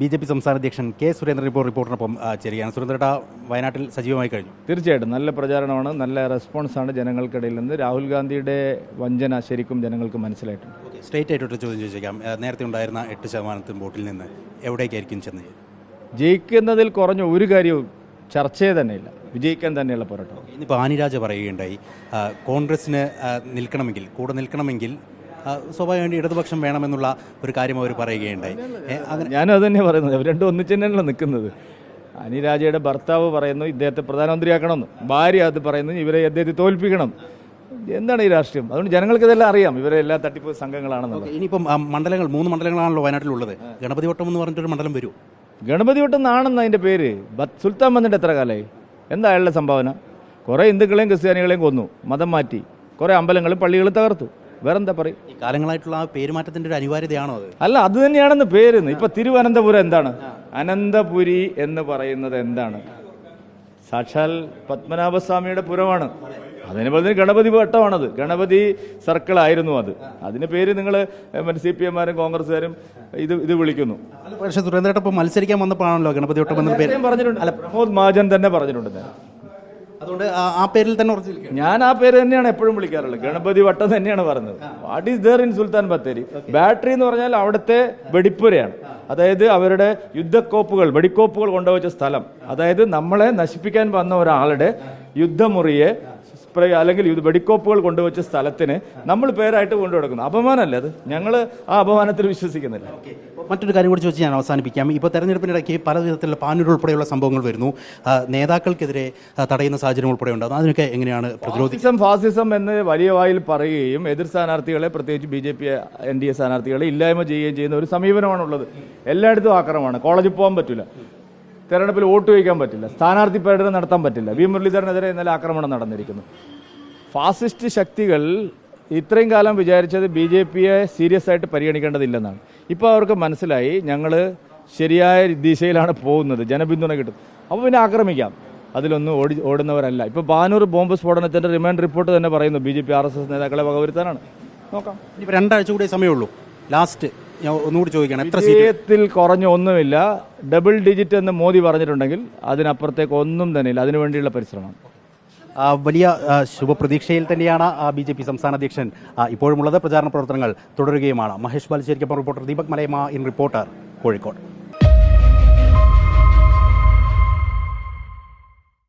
B J P സംസ്ഥാന അധ്യക്ഷൻ K Surendran ഇപ്പോൾ റിപ്പോർട്ടിനൊപ്പം ചെറിയാണ് ചേരുകയാണ്. സുരേന്ദ്രേട്ട വയനാട്ടിൽ സജീവമായി കഴിഞ്ഞു. തീർച്ചയായിട്ടും. നല്ല പ്രചാരണമാണ് നല്ല റെസ്പോൺസാണ് ജനങ്ങൾക്കിടയിൽ നിന്ന്. രാഹുൽ ഗാന്ധിയുടെ വഞ്ചന ശരിക്കും ജനങ്ങൾക്ക് മനസ്സിലായിട്ടുണ്ട്. സ്ട്രേറ്റ് ആയിട്ടൊരു ചോദ്യം ചോദിച്ചേക്കാം. നേരത്തെ ഉണ്ടായിരുന്ന എട്ട് ശതമാനത്തിന് വോട്ടിൽ നിന്ന് എവിടേക്കായിരിക്കും ചെന്ന് ജയിക്കുന്നതിൽ കുറഞ്ഞ ഒരു കാര്യവും ചർച്ചയെ തന്നെയില്ല. വിജയിക്കാൻ തന്നെയുള്ള പോരാട്ടം. ഇന്നിപ്പോൾ ആനിരാജ പറയുകയുണ്ടായി. കോൺഗ്രസ്സിന് നിൽക്കണമെങ്കിൽ കൂടെ നിൽക്കണമെങ്കിൽ സ്വാഭാവികമായിട്ട് ഇടതുപക്ഷം വേണമെന്നുള്ള ഒരു കാര്യം അവർ പറയുകയുണ്ടായി. ഞാനത് തന്നെ പറയുന്നത്. അവർ രണ്ടും ഒന്നിച്ച് തന്നെയാണല്ലോ നിൽക്കുന്നത് അനിരാജയുടെ ഭർത്താവ് പറയുന്നു ഇദ്ദേഹത്തെ പ്രധാനമന്ത്രിയാക്കണം ഭാര്യ അത് പറയുന്നു ഇവരെ അദ്ദേഹത്തെ തോൽപ്പിക്കണം. എന്താണ് ഈ രാഷ്ട്രീയം? അതുകൊണ്ട് ജനങ്ങൾക്ക് ഇതെല്ലാം അറിയാം. ഇവരെ എല്ലാ തട്ടിപ്പ് സംഘങ്ങളാണെന്ന് ഇനിയിപ്പം മണ്ഡലങ്ങൾ മൂന്ന് മണ്ഡലങ്ങളാണല്ലോ വയനാട്ടിലുള്ളത്. ഗണപതി വട്ടം എന്ന് പറഞ്ഞിട്ടൊരു മണ്ഡലം വരും. ഗണപതി വട്ടം എന്നാണെന്ന് അതിന്റെ പേര്? സുൽത്താൻ വന്നിട്ട് എത്ര കാലമായി എന്താ അയാളുടെ സംഭാവന? കുറേ ഹിന്ദുക്കളെയും ക്രിസ്ത്യാനികളെയും കൊന്നു. മതം മാറ്റി. കുറേ അമ്പലങ്ങളും പള്ളികളും തകർത്തു. വേറെന്താ പറയും? ഈ കാലങ്ങളായിട്ടുള്ള ആ പേരുമാറ്റത്തിന്റെ ഒരു അനിവാര്യതയാണോ അത്? അല്ല അത് തന്നെയാണെന്ന് പേര് ഇപ്പൊ തിരുവനന്തപുരം എന്താണ്? അനന്തപുരി എന്ന് പറയുന്നത് എന്താണ്? സാക്ഷാൽ പത്മനാഭസ്വാമിയുടെ പുരമാണ്. അതിനെ പോലെ തന്നെ ഗണപതി വട്ടമാണത്. ഗണപതി സർക്കിൾ ആയിരുന്നു അത്. അതിന് പേര് നിങ്ങൾ സി പി എമാരും കോൺഗ്രസ്സുകാരും ഇത് ഇത് വിളിക്കുന്നു. പക്ഷേ സുരേന്ദ്രേട്ട മത്സരിക്കാൻ വന്നപ്പോഴാണല്ലോ ഗണപതി വട്ടം എന്ന പേര്. പറഞ്ഞിട്ടുണ്ട്. അല്ല പ്രമോദ് മഹാജൻ തന്നെ പറഞ്ഞിട്ടുണ്ട്. അതുകൊണ്ട് ആ- പേരിൽ തന്നെ ഉറച്ചു ഞാൻ ആ പേര് തന്നെയാണ് എപ്പോഴും വിളിക്കാറുള്ളത്. ഗണപതി വട്ടം തന്നെയാണ് പറഞ്ഞത്. What is there in Sulthan Bathery battery എന്ന് പറഞ്ഞാൽ അവിടുത്തെ വെടിപ്പുരയാണ്. അതായത് അവരുടെ യുദ്ധക്കോപ്പുകൾ വെടിക്കോപ്പുകൾ കൊണ്ടുവച്ച സ്ഥലം. അതായത് നമ്മളെ നശിപ്പിക്കാൻ വന്ന ഒരാളുടെ യുദ്ധമുറിയെ സ്പ്രേ അല്ലെങ്കിൽ ഇത് വെടിക്കോപ്പുകൾ കൊണ്ടുവച്ച സ്ഥലത്തിന് നമ്മൾ പേരായിട്ട് കൊണ്ടു അപമാനമല്ലേ അത്? ഞങ്ങൾ ആ അപമാനത്തിൽ വിശ്വസിക്കുന്നില്ല. മറ്റൊരു കാര്യം കൂടി ചോദിച്ച് ഞാൻ അവസാനിപ്പിക്കാം. ഇപ്പോൾ തെരഞ്ഞെടുപ്പിനിടയ്ക്ക് പല വിധത്തിലുള്ള പാനൂർ ഉൾപ്പെടെയുള്ള സംഭവങ്ങൾ വരുന്നു. നേതാക്കൾക്കെതിരെ തടയുന്ന സാഹചര്യം ഉൾപ്പെടെ ഉണ്ടാകും അതിനൊക്കെ എങ്ങനെയാണ് പ്രതിരോധിസം ഫാസിസം എന്ന് വലിയ വായിൽ പറയുകയും എതിർ സ്ഥാനാർത്ഥികളെ പ്രത്യേകിച്ച് B J P N D A സ്ഥാനാർത്ഥികളെ ഇല്ലായ്മ ചെയ്യുകയും ചെയ്യുന്ന ഒരു സമീപനമാണുള്ളത്. എല്ലായിടത്തും ആക്രമമാണ് കോളേജിൽ പോകാൻ പറ്റില്ല തെരഞ്ഞെടുപ്പിൽ വോട്ട് ചോദിക്കാൻ പറ്റില്ല. സ്ഥാനാർത്ഥി പര്യടനം നടത്താൻ പറ്റില്ല. വി. മുരളീധരനെതിരെ ഇന്നലെ ആക്രമണം നടന്നിരിക്കുന്നു. ഫാസിസ്റ്റ് ശക്തികൾ ഇത്രയും കാലം വിചാരിച്ചത് ബി ജെ പിയെ സീരിയസ് ആയിട്ട് പരിഗണിക്കേണ്ടതില്ലെന്നാണ്. ഇപ്പോൾ അവർക്ക് മനസ്സിലായി ഞങ്ങൾ ശരിയായ ദിശയിലാണ് പോകുന്നത്. ജനപിന്തുണ കിട്ടും. അപ്പോൾ പിന്നെ ആക്രമിക്കാം. അതിലൊന്നും ഓടി ഓടുന്നവരല്ല. ഇപ്പോൾ ബാനൂർ ബോംബ് സ്ഫോടനത്തിന്റെ റിമാൻഡ് റിപ്പോർട്ട് തന്നെ പറയുന്നു. B J P R S S നേതാക്കളെ വകവരുത്താനാണ്. നോക്കാം. ഇനി രണ്ടാഴ്ച കൂടി സമയമുള്ളൂ. ലാസ്റ്റ് ഞാൻ ഒന്നുകൂടി ചോദിക്കണം. എത്ര സീറ്റിൽ വിജയത്തിൽ കുറഞ്ഞ ഒന്നുമില്ല. ഡബിൾ ഡിജിറ്റ് എന്ന് മോദി പറഞ്ഞിട്ടുണ്ടെങ്കിൽ അതിനപ്പുറത്തേക്ക് ഒന്നും തന്നെ ഇല്ല അതിനുവേണ്ടിയുള്ള പരിശ്രമം. വലിയ ശുഭപ്രതീക്ഷയിൽ തന്നെയാണ് ബി ജെ പി സംസ്ഥാന അധ്യക്ഷൻ ഇപ്പോഴുമുള്ളത്. പ്രചാരണ പ്രവർത്തനങ്ങൾ തുടരുകയുമാണ്. മഹേഷ് ബാലശ്ശേരിക്കൊപ്പം reporter Deepak Malayama in reporter Kozhikode.